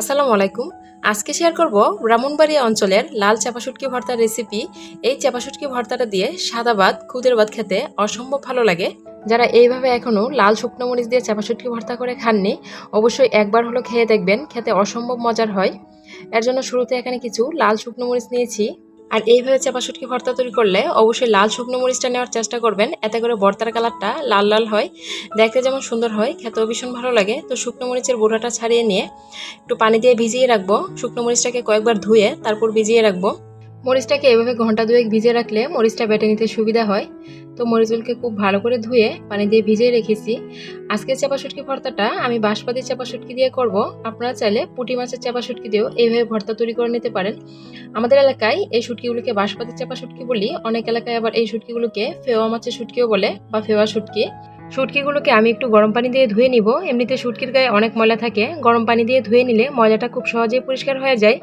আসসালামু আলাইকুম। আজকে শেয়ার করব ব্রাহ্মণবাড়িয়া অঞ্চলের লাল চাপাশুটকি ভর্তার রেসিপি এই চাপাশুটকি ভর্তাটা দিয়ে সাদা ভাত, খুদের ভাত খেতে অসম্ভব ভালো লাগে। যারা এইভাবে এখনও লাল শুকনো মরিচ দিয়ে চাপাশুটকি ভর্তা করে খাননি, অবশ্যই একবার হলো খেয়ে দেখবেন, খেতে অসম্ভব মজার হয়। এর জন্য শুরুতে এখানে কিছু লাল শুকনো মরিচ নিয়েছি। আর এইভাবে চাপা শুটকি ভর্তা তৈরি করলে অবশ্যই লাল শুকনো মরিচটা নেওয়ার চেষ্টা করবেন। এতে করে ভর্তার কালারটা লাল লাল হয়, দেখতে যেমন সুন্দর হয়, খেতেও ভীষণ ভালো লাগে। তো শুকনো মরিচের বোড়াটা ছাড়িয়ে নিয়ে একটু পানি দিয়ে ভিজিয়ে রাখব। শুকনো মরিচটাকে কয়েকবার ধুয়ে তারপর ভিজিয়ে রাখব। মরিচটাকে এভাবে ঘণ্টা দুয়েক ভিজিয়ে রাখলে মরিচটা বেটে নিতে সুবিধা হয়। তো মরিচগুলোকে খুব ভালো করে ধুয়ে পানি দিয়ে ভিজিয়ে রেখেছি। আজকের চাপা শুটকি ভর্তাটা আমি বাঁশপাতি চাপা শুটকি দিয়ে করব। আপনারা চাইলে পুঁটি মাছের চাপা শুটকি দিয়েও এইভাবে ভর্তা তৈরি করে নিতে পারেন। আমাদের এলাকায় এই শুটকিগুলোকে বাঁশপাতি চাপা শুটকি বলি, অনেক এলাকায় আবার এই শুটকিগুলোকে ফেওয়া মাছের শুটকিও বলে বা ফেওয়া শুটকি। শুটকিগুলোকে আমি একটু গরম পানি দিয়ে ধুয়ে নিব। এমনিতে শুটকির গায়ে অনেক ময়লা থাকে। গরম পানি দিয়ে ধুয়ে নিলে ময়লাটা খুব সহজেই পরিষ্কার হয়ে যায়।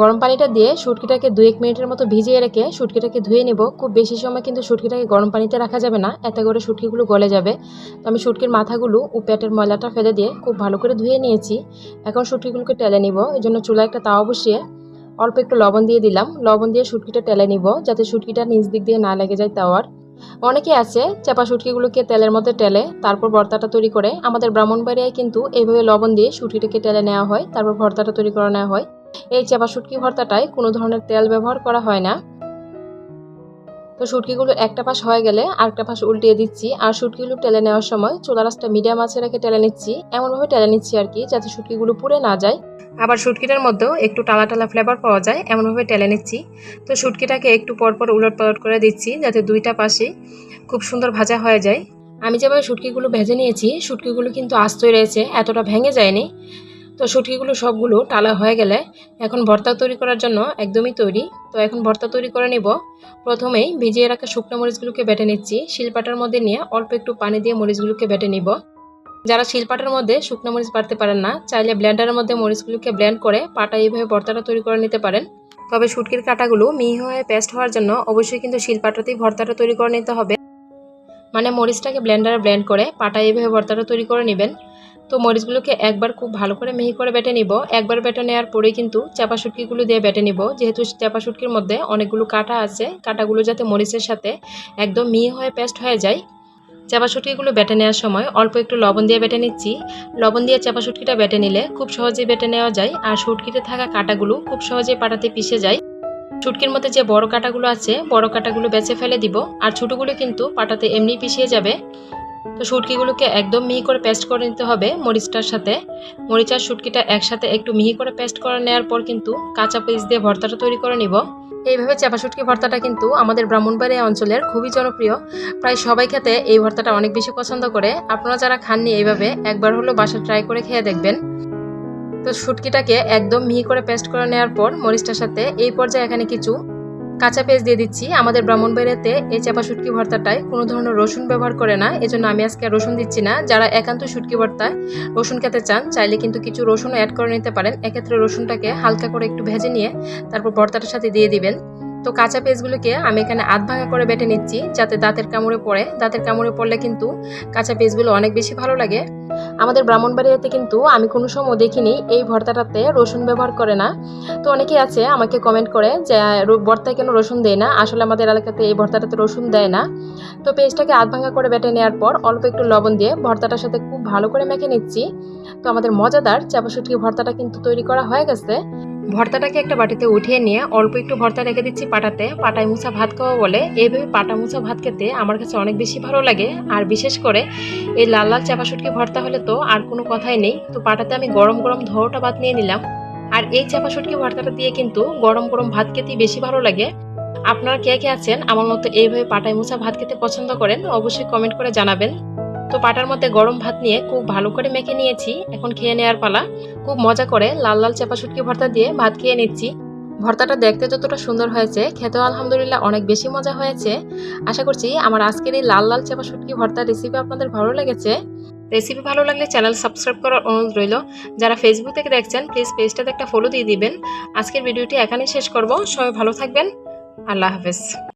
গরম পানিটা দিয়ে শুটকিটাকে দু এক মিনিটের মতো ভিজিয়ে রেখে শুটকিটাকে ধুয়ে নেব। খুব বেশি সময় কিন্তু শুটকিটাকে গরম পানিতে রাখা যাবে না, এতে করে শুটকিগুলো গলে যাবে। তো আমি শুটকির মাথাগুলো ও পেটের ময়লাটা ফেলে দিয়ে খুব ভালো করে ধুয়ে নিয়েছি। এখন শুটকিগুলোকে টেলে নিব, এই জন্য চুলায় একটা তাওয়া বসিয়ে অল্প একটু লবণ দিয়ে দিলাম। লবণ দিয়ে শুটকিটা টেলে নিব, যাতে শুটকিটা নিচ দিক দিয়ে না লেগে যায় তাওয়ার। অনেকে আছে চাপা শুটকিগুলোকে তেলের মধ্যে টেলে, তারপর ভর্তাটা তৈরি করে। আমাদের ব্রাহ্মণবাড়িয়ায় কিন্তু এইভাবে লবণ দিয়ে শুটকিটাকে টেলে নেওয়া হয়, তারপর ভর্তাটা তৈরি করে নেওয়া হয়। এই চাপা শুটকি ভর্তাটায় কোনো ধরনের তেল ব্যবহার করা হয় না। তো শুটকিগুলো একটা পাশ হয়ে গেলে আরেকটা পাশ উল্টিয়ে দিচ্ছি। আর শুটকিগুলো টেলে নেওয়ার সময় চোলা রাসটা মিডিয়াম আছে রেখে টেলে নিচ্ছি। এমনভাবে টেলে নিচ্ছি আর কি, যাতে শুটকিগুলো পুড়ে না যায়। আবার শুটকিটার মধ্যেও একটু টালা টালা ফ্লেভার পাওয়া যায়, এমনভাবে টেলে নিচ্ছি। তো শুটকিটাকে একটু পরপর উলট পালট করে দিচ্ছি, যাতে দুইটা পাশে খুব সুন্দর ভাজা হয়ে যায়। আমি যেভাবে শুটকিগুলো ভেজে নিয়েছি শুটকিগুলো কিন্তু আস্তই রয়েছে, এতটা ভেঙে যায়নি। তো শুটকিগুলো সবগুলো টালা হয়ে গেলে এখন ভর্তা তৈরি করার জন্য একদমই তৈরি। তো এখন ভর্তা তৈরি করে নিব। প্রথমেই ভিজিয়ে রাখা শুকনো মরিচগুলোকে বেটে নিচ্ছি। শিলপাটার মধ্যে নিয়ে অল্প একটু পানি দিয়ে মরিচগুলোকে বেটে নিব। যারা শিলপাটার মধ্যে শুকনো মরিচ বাড়তে পারেন না, চাইলে ব্লেন্ডারের মধ্যে মরিচগুলোকে ব্লেন্ড করে পাটা এইভাবে ভর্তাটা তৈরি করে নিতে পারেন। তবে শুটকির কাটাগুলো মিহি হয়ে পেস্ট হওয়ার জন্য অবশ্যই কিন্তু শিলপাটাতেই ভর্তাটা তৈরি করে নিতে হবে। মানে মরিচটাকে ব্লেন্ডারে ব্লেন্ড করে পাটা এইভাবে ভর্তাটা তৈরি করে নেবেন। তো মরিচগুলোকে একবার খুব ভালো করে মিহি করে বেটে নিব। একবার বেটে নেওয়ার পরেই কিন্তু চাপা শুটকিগুলো দিয়ে বেটে নিব। যেহেতু চাপা শুটকির মধ্যে অনেকগুলো কাটা আছে, কাটাগুলো যাতে মরিচের সাথে একদম মিহি হয়ে পেস্ট হয়ে যায়। চাপা শুটকিগুলো বেটে নেওয়ার সময় অল্প একটু লবণ দিয়ে বেটে নিচ্ছি। লবণ দিয়ে চাপা শুটকিটা বেটে নিলে খুব সহজেই বেটে নেওয়া যায় আর শুটকিতে থাকা কাটাগুলো খুব সহজেই পাটাতে পিষে যায়। শুটকির মধ্যে যে বড় কাটাগুলো আছে, বড় কাটাগুলো বেছে ফেলে দিব। আর ছোটোগুলো কিন্তু পাটাতে এমনি পিষিয়ে যাবে। তো শুটকিগুলোকে একদম মিহি করে পেস্ট করে নিতে হবে মরিচটার সাথে। মরিচ আর শুটকিটা একসাথে একটু মিহি করে পেস্ট করে নেওয়ার পর কিন্তু কাঁচা পেস্ট দিয়ে ভর্তাটা তৈরি করে নিব। এইভাবে চাপা শুটকি ভর্তাটা কিন্তু আমাদের ব্রাহ্মণবাড়িয়া অঞ্চলের খুবই জনপ্রিয়। প্রায় সবাই খেতে এই ভর্তাটা অনেক বেশি পছন্দ করে। আপনারা যারা খাননি এইভাবে একবার হলো বাসা ট্রাই করে খেয়ে দেখবেন। তো শুটকিটাকে একদম মিহি করে পেস্ট করে নেওয়ার পর মরিচটার সাথে এই পর্যায়ে এখানে কিছু কাঁচা পেস্ট দিয়ে দিচ্ছি। আমাদের ব্রাহ্মণ ব্রাহ্মণবাড়িয়াতে এই চাপা শুটকি ভর্তাটায় কোনো ধরনের রসুন ব্যবহার করে না। এজন্য আমি আজকে আর রসুন দিচ্ছি না। যারা একান্ত শুটকি ভর্তায় রসুন খেতে চান, চাইলে কিন্তু কিছু রসুন অ্যাড করে নিতে পারেন। এক্ষেত্রে রসুনটাকে হালকা করে একটু ভেজে নিয়ে তারপর ভর্তাটার সাথে দিয়ে দিবেন। তো কাঁচা পেস্টগুলোকে আমি এখানে আধ ভাঙা করে বেটে নিচ্ছি, যাতে দাঁতের কামড়ে পড়ে। দাঁতের কামড়ে পড়লে কিন্তু কাঁচা পেস্টগুলো অনেক বেশি ভালো লাগে। আমাদের ব্রাহ্মণবাড়িয়াতে কিন্তু আমি কোনো সময় দেখিনি এই ভর্তাটাতে রসুন ব্যবহার করে না। তো অনেকেই আছে আমাকে কমেন্ট করে যে ভর্তায় কেন রসুন দেয় না? আসলে আমাদের এলাকাতে এই ভর্তাটাতে রসুন দেয় না। তো পেস্টটাকে আধ ভাঙা করে বেটে নেওয়ার পর অল্প একটু লবণ দিয়ে ভর্তাটার সাথে খুব ভালো করে মেখে নিচ্ছি। তো আমাদের মজাদার চাপাশুটকি ভর্তাটা কিন্তু তৈরি করা হয়ে গেছে। ভর্তাটাকে একটা বাটিতে উঠিয়ে নিয়ে অল্প একটু ভর্তা রেখে দিচ্ছি পাটাতে। পাটায় মুছা ভাত খাওয়া বলে। এইভাবে পাটা মুছা ভাত খেতে আমার কাছে অনেক বেশি ভালো লাগে। আর বিশেষ করে এই লাল লাল চাপা শুটকি ভর্তা হলে তো আর কোনো কথাই নেই। তো পাটাতে আমি গরম গরম ধরোটা ভাত নিয়ে নিলাম। আর এই চাপা শুটকি ভর্তাটা দিয়ে কিন্তু গরম গরম ভাত খেতেই বেশি ভালো লাগে। আপনারা কে কে আছেন, আমার মতো এইভাবে পাটায় মুছা ভাত খেতে পছন্দ করেন, অবশ্যই কমেন্ট করে জানাবেন। তো পাটার মধ্যে গরম ভাত নিয়ে খুব ভালো করে মেখে নিয়েছি। এখন খেয়ে নেওয়ার পালা। খুব মজা করে লাল লাল চাপা শুটকি ভর্তা দিয়ে ভাত খেয়ে নিচ্ছি। ভর্তাটা দেখতে যতটা সুন্দর হয়েছে, খেতেও আলহামদুলিল্লাহ অনেক বেশি মজা হয়েছে। আশা করছি আমার আজকের এই লাল লাল চাপা শুটকি ভর্তার রেসিপি আপনাদের ভালো লেগেছে। রেসিপি ভালো লাগলে চ্যানেল সাবস্ক্রাইব করার অনুরোধ রইল। যারা ফেসবুক থেকে দেখছেন প্লিজ পেজটাতে একটা ফলো দিয়ে দিবেন। আজকের ভিডিওটি এখানেই শেষ করব। সবাই ভালো থাকবেন। আল্লাহ হাফেজ।